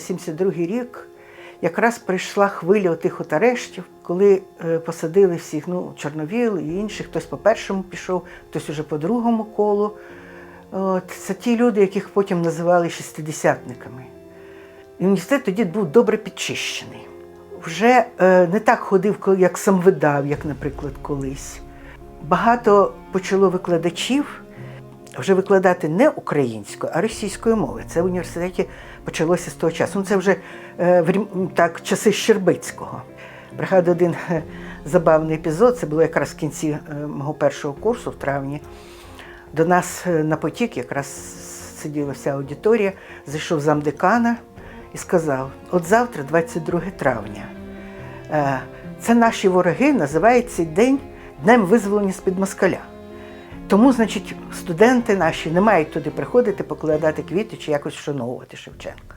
це 72-й рік, якраз прийшла хвиля отих от арештів, коли е, посадили всіх, ну, Чорновіл і інших, хтось по першому пішов, хтось уже по другому колу. От, це ті люди, яких потім називали шістидесятниками. І університет тоді був добре підчищений. Вже е, не так ходив, як сам видав, як, наприклад, колись. Багато почало викладачів вже викладати не українською, а російською мовою. Це в університеті почалося з того часу. Ну, це вже е, так, часи Щербицького. Пригадую один е, забавний епізод. Це було якраз в кінці е, мого першого курсу в травні. До нас на потік якраз сиділа вся аудиторія, зайшов замдекана і сказав: от завтра, 22 травня, це наші вороги називають цей день Днем визволення з-під москаля. Тому, значить, студенти наші не мають туди приходити, покладати квіти чи якось вшановувати Шевченка.